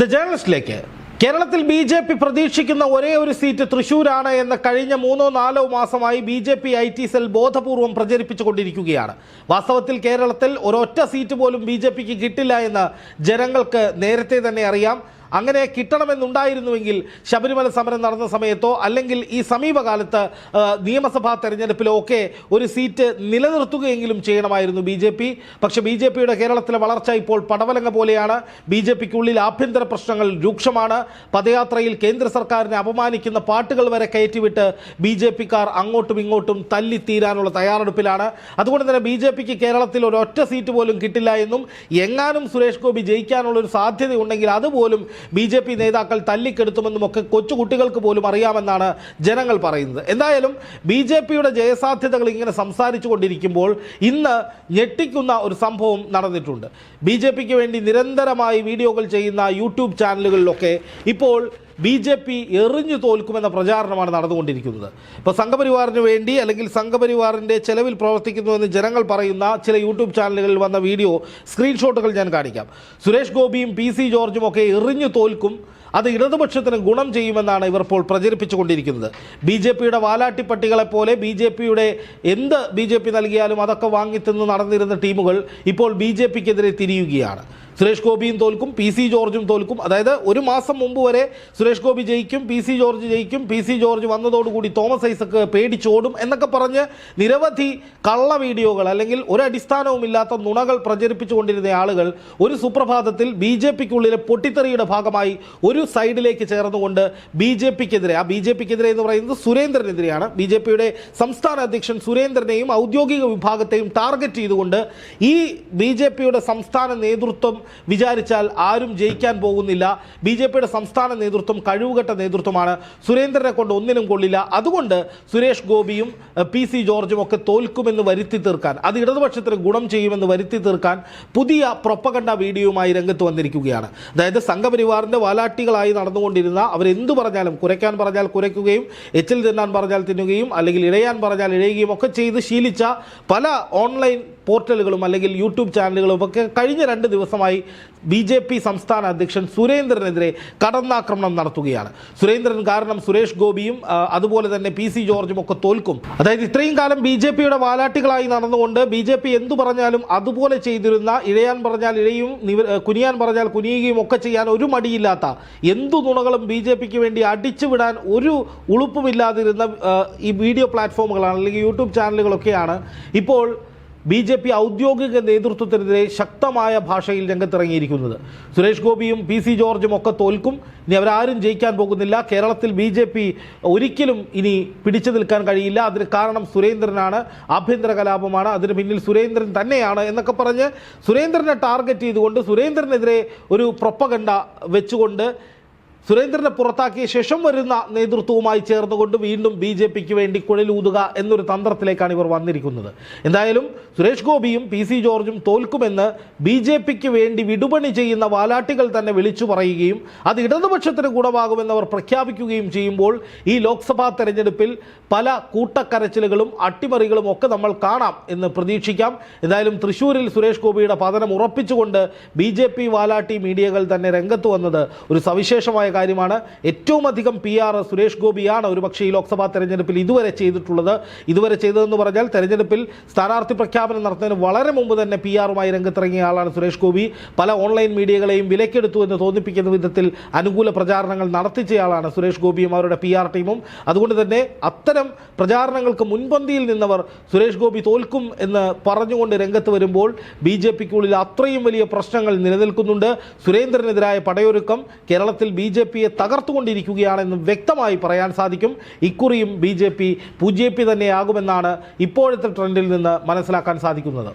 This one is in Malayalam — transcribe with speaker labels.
Speaker 1: ദ ജേണലിസ്റ്റിലേക്ക് കേരളത്തിൽ ബി ജെ പി പ്രതീക്ഷിക്കുന്ന ഒരേ ഒരു സീറ്റ് തൃശൂരാണ് എന്ന് കഴിഞ്ഞ മൂന്നോ നാലോ മാസമായി B J P I T cell ബോധപൂർവം പ്രചരിപ്പിച്ചുകൊണ്ടിരിക്കുകയാണ്. വാസ്തവത്തിൽ കേരളത്തിൽ ഒരൊറ്റ സീറ്റ് പോലും ബി ജെ പിക്ക് കിട്ടില്ല എന്ന് ജനങ്ങൾക്ക് നേരത്തെ തന്നെ അറിയാം. അങ്ങനെ കിട്ടണമെന്നുണ്ടായിരുന്നുവെങ്കിൽ ശബരിമല സമരം നടന്ന സമയത്തോ അല്ലെങ്കിൽ ഈ സമീപകാലത്ത് നിയമസഭാ തെരഞ്ഞെടുപ്പിലോ ഒക്കെ ഒരു സീറ്റ് നിലനിർത്തുകയെങ്കിലും ചെയ്യണമായിരുന്നു ബി ജെ പി. പക്ഷേ ബി ജെ പിയുടെ കേരളത്തിലെ വളർച്ച ഇപ്പോൾ പടവലങ്ങ പോലെയാണ്. ബി ജെ പിക്കുള്ളിൽ ആഭ്യന്തര പ്രശ്നങ്ങൾ രൂക്ഷമാണ്. പദയാത്രയിൽ കേന്ദ്ര സർക്കാരിനെ അപമാനിക്കുന്ന പാട്ടുകൾ വരെ കയറ്റിവിട്ട് ബി ജെ പിക്കാർ അങ്ങോട്ടും ഇങ്ങോട്ടും തല്ലിത്തീരാനുള്ള തയ്യാറെടുപ്പിലാണ്. അതുകൊണ്ട് തന്നെ ബി ജെ പിക്ക് കേരളത്തിൽ ഒരൊറ്റ സീറ്റ് പോലും കിട്ടില്ല എന്നും എങ്ങാനും സുരേഷ് ഗോപി ജയിക്കാനുള്ള ഒരു സാധ്യതയുണ്ടെങ്കിൽ അതുപോലും ബി ജെ പി നേതാക്കൾ തല്ലിക്കെടുത്തുമെന്നും ഒക്കെ കൊച്ചുകുട്ടികൾക്ക് പോലും അറിയാമെന്നാണ് ജനങ്ങൾ പറയുന്നത്. എന്തായാലും ബി ജെ പിയുടെ ജയസാധ്യതകൾ ഇങ്ങനെ സംസാരിച്ചു കൊണ്ടിരിക്കുമ്പോൾ ഇന്ന് ഞെട്ടിക്കുന്ന ഒരു സംഭവം നടന്നിട്ടുണ്ട്. ബി ജെ പിക്ക് വേണ്ടി നിരന്തരമായി വീഡിയോകൾ ചെയ്യുന്ന യൂട്യൂബ് ചാനലുകളിലൊക്കെ ഇപ്പോൾ ബി ജെ പി എറിഞ്ഞു തോൽക്കുമെന്ന പ്രചാരണമാണ് നടന്നുകൊണ്ടിരിക്കുന്നത്. ഇപ്പോൾ സംഘപരിവാറിന് വേണ്ടി അല്ലെങ്കിൽ സംഘപരിവാറിന്റെ ചെലവിൽ പ്രവർത്തിക്കുന്നുവെന്ന് ജനങ്ങൾ പറയുന്ന ചില യൂട്യൂബ് ചാനലുകളിൽ വന്ന വീഡിയോ സ്ക്രീൻഷോട്ടുകൾ ഞാൻ കാണിക്കാം. സുരേഷ് ഗോപിയും പി സി ജോർജും ഒക്കെ എറിഞ്ഞു തോൽക്കും അത് ഇടതുപക്ഷത്തിന് ഗുണം ചെയ്യുമെന്നാണ് ഇവർ ഇപ്പോൾ പ്രചരിപ്പിച്ചുകൊണ്ടിരിക്കുന്നത്. ബി ജെ പിയുടെ വാലാട്ടിപ്പട്ടികളെപ്പോലെ ബി ജെ പിയുടെ എന്ത് ബി ജെ പി നൽകിയാലും അതൊക്കെ വാങ്ങിത്തിന്ന് നടന്നിരുന്ന ടീമുകൾ ഇപ്പോൾ ബി ജെ പിക്കെതിരെ തിരിയുകയാണ്. സുരേഷ് ഗോപിയും തോൽക്കും പി സി ജോർജും തോൽക്കും. അതായത് ഒരു മാസം മുമ്പ് വരെ സുരേഷ് ഗോപി ജയിക്കും പി സി ജോർജ് ജയിക്കും പി സി ജോർജ് വന്നതോടുകൂടി തോമസ് ഐസക്ക് പേടിച്ചോടും എന്നൊക്കെ പറഞ്ഞ് നിരവധി കള്ള വീഡിയോകൾ അല്ലെങ്കിൽ ഒരു അടിസ്ഥാനവുമില്ലാത്ത നുണകൾ പ്രചരിപ്പിച്ചുകൊണ്ടിരുന്ന ആളുകൾ ഒരു സുപ്രഭാതത്തിൽ ബി ജെ പിക്കുള്ളിലെ പൊട്ടിത്തെറിയുടെ ഭാഗമായി ഒരു സൈഡിലേക്ക് ചേർന്നുകൊണ്ട് ബി ജെ പിക്കെതിരെ ആ ബി ജെ പിക്കെതിരെ എന്ന് പറയുന്നത് സുരേന്ദ്രനെതിരെയാണ്. ബി ജെ പിയുടെ സംസ്ഥാന അധ്യക്ഷൻ സുരേന്ദ്രനെയും ഔദ്യോഗിക വിഭാഗത്തെയും ടാർഗറ്റ് ചെയ്തുകൊണ്ട് ഈ ബി ജെ പിയുടെ സംസ്ഥാന നേതൃത്വം വിചാരിച്ചാൽ ആരും ജയിക്കാൻ പോകുന്നില്ല. ബി ജെ പിയുടെ സംസ്ഥാന നേതൃത്വം കഴിവുകെട്ട നേതൃത്വമാണ്. സുരേന്ദ്രനെ കൊണ്ട് ഒന്നിനും കൊള്ളില്ല. അതുകൊണ്ട് സുരേഷ് ഗോപിയും പി സി ജോർജും ഒക്കെ തോൽക്കുമെന്ന് വരുത്തി തീർക്കാൻ അത് ഇടതുപക്ഷത്തിന് ഗുണം ചെയ്യുമെന്ന് വരുത്തി തീർക്കാൻ പുതിയ പ്രൊപ്പകണ്ട വീഡിയോയുമായി രംഗത്ത് വന്നിരിക്കുകയാണ്. അതായത് സംഘപരിവാറിന്റെ വാലാട്ടികളായി നടന്നുകൊണ്ടിരുന്ന അവരെന്തു പറഞ്ഞാലും കുരയ്ക്കാൻ പറഞ്ഞാൽ കുരയ്ക്കുകയും എച്ചിൽ തിന്നാൻ പറഞ്ഞാൽ തിന്നുകയും അല്ലെങ്കിൽ ഇഴയാൻ പറഞ്ഞാൽ ഇഴയുകയും ഒക്കെ ചെയ്ത് ശീലിച്ച പല ഓൺലൈൻ പോർട്ടലുകളും അല്ലെങ്കിൽ യൂട്യൂബ് ചാനലുകളും ഒക്കെ കഴിഞ്ഞ രണ്ട് ദിവസമായി ബി ജെ പി സംസ്ഥാന അധ്യക്ഷൻ സുരേന്ദ്രനെതിരെ കടന്നാക്രമണം നടത്തുകയാണ്. സുരേന്ദ്രൻ കാരണം സുരേഷ് ഗോപിയും അതുപോലെ തന്നെ പി സി ജോർജും ഒക്കെ തോൽക്കും. അതായത് ഇത്രയും കാലം ബി ജെ പിയുടെ വാലാട്ടികളായി നടന്നുകൊണ്ട് ബി ജെ പി എന്തു പറഞ്ഞാലും അതുപോലെ ചെയ്തിരുന്ന ഇഴയാൻ പറഞ്ഞാൽ ഇഴയും കുനിയാൻ പറഞ്ഞാൽ കുനിയുകയും ഒക്കെ ചെയ്യാൻ ഒരു മടിയില്ലാത്ത എന്തു നുണകളും ബി ജെ പിക്ക് വേണ്ടി അടിച്ചുവിടാൻ ഒരു ഉളുപ്പുമില്ലാതിരുന്ന ഈ വീഡിയോ പ്ലാറ്റ്ഫോമുകളാണ് അല്ലെങ്കിൽ യൂട്യൂബ് ചാനലുകളൊക്കെയാണ്. ഇപ്പോൾ ബി ജെ പി ഔദ്യോഗിക നേതൃത്വത്തിനെതിരെ ശക്തമായ ഭാഷയിൽ രംഗത്തിറങ്ങിയിരിക്കുന്നത്. സുരേഷ് ഗോപിയും പി സി ജോർജും ഒക്കെ തോൽക്കും. ഇനി അവരാരും ജയിക്കാൻ പോകുന്നില്ല. കേരളത്തിൽ ബി ജെ പി ഒരിക്കലും ഇനി പിടിച്ചു നിൽക്കാൻ കഴിയില്ല. അതിന് കാരണം സുരേന്ദ്രനാണ്. ആഭ്യന്തര കലാപമാണ്. അതിന് പിന്നിൽ സുരേന്ദ്രൻ തന്നെയാണ് എന്നൊക്കെ പറഞ്ഞ് സുരേന്ദ്രനെ ടാർഗറ്റ് ചെയ്തുകൊണ്ട് സുരേന്ദ്രനെതിരെ ഒരു പ്രൊപ്പഗണ്ട വെച്ചുകൊണ്ട് സുരേന്ദ്രനെ പുറത്താക്കിയ ശേഷം വരുന്ന നേതൃത്വവുമായി ചേർന്നുകൊണ്ട് വീണ്ടും ബി ജെ പിക്ക് വേണ്ടി കുഴലൂതുക എന്നൊരു തന്ത്രത്തിലേക്കാണ് ഇവർ വന്നിരിക്കുന്നത്. എന്തായാലും സുരേഷ് ഗോപിയും പി സി ജോർജും തോൽക്കുമെന്ന് ബി ജെ പിക്ക് വേണ്ടി വിടുപണി ചെയ്യുന്ന വാലാട്ടികൾ തന്നെ വിളിച്ചു പറയുകയും അത് ഇടതുപക്ഷത്തിന് ഗുണമാകുമെന്ന് അവർ പ്രഖ്യാപിക്കുകയും ചെയ്യുമ്പോൾ ഈ ലോക്സഭാ തെരഞ്ഞെടുപ്പിൽ പല കൂട്ടക്കരച്ചിലുകളും അട്ടിമറികളും ഒക്കെ നമ്മൾ കാണാം എന്ന് പ്രതീക്ഷിക്കാം. എന്തായാലും തൃശൂരിൽ സുരേഷ് ഗോപിയുടെ പതനം ഉറപ്പിച്ചുകൊണ്ട് ബി വാലാട്ടി മീഡിയകൾ തന്നെ രംഗത്ത് വന്നത് ഒരു സവിശേഷമായ കാര്യമാണ്. ഏറ്റവും അധികം പി ആർ സുരേഷ് ഗോപിയാണ് ഒരുപക്ഷെ ഈ ലോക്സഭാ തെരഞ്ഞെടുപ്പിൽ ഇതുവരെ ചെയ്തിട്ടുള്ളത്. ഇതുവരെ ചെയ്തതെന്ന് പറഞ്ഞാൽ തെരഞ്ഞെടുപ്പിൽ സ്ഥാനാർത്ഥി പ്രഖ്യാപനം നടത്തുന്നതിന് വളരെ മുമ്പ് തന്നെ പി ആറുമായി രംഗത്തിറങ്ങിയ ആളാണ് സുരേഷ് ഗോപി. പല ഓൺലൈൻ മീഡിയകളെയും വിലക്കെടുത്തു എന്ന് തോന്നിപ്പിക്കുന്ന വിധത്തിൽ അനുകൂല പ്രചാരണങ്ങൾ നടത്തിച്ചയാളാണ് സുരേഷ് ഗോപിയും അവരുടെ പി ആർ ടീമും. അതുകൊണ്ട് തന്നെ അത്തരം പ്രചാരണങ്ങൾക്ക് മുൻപന്തിയിൽ നിന്നവർ സുരേഷ് ഗോപി തോൽക്കും എന്ന് പറഞ്ഞുകൊണ്ട് രംഗത്ത് വരുമ്പോൾ ബി ജെ പിക്കുള്ളിൽ അത്രയും വലിയ പ്രശ്നങ്ങൾ നിലനിൽക്കുന്നുണ്ട്. സുരേന്ദ്രനെതിരായ പടയൊരുക്കം കേരളത്തിൽ ബി ജെ പിയെ തകർത്തുകൊണ്ടിരിക്കുകയാണെന്ന് വ്യക്തമായി പറയാൻ സാധിക്കും. ഇക്കുറിയും ബി ജെ പി തന്നെയാകുമെന്നാണ് ഇപ്പോഴത്തെ ട്രെൻഡിൽ നിന്ന് മനസ്സിലാക്കാൻ സാധിക്കുന്നത്.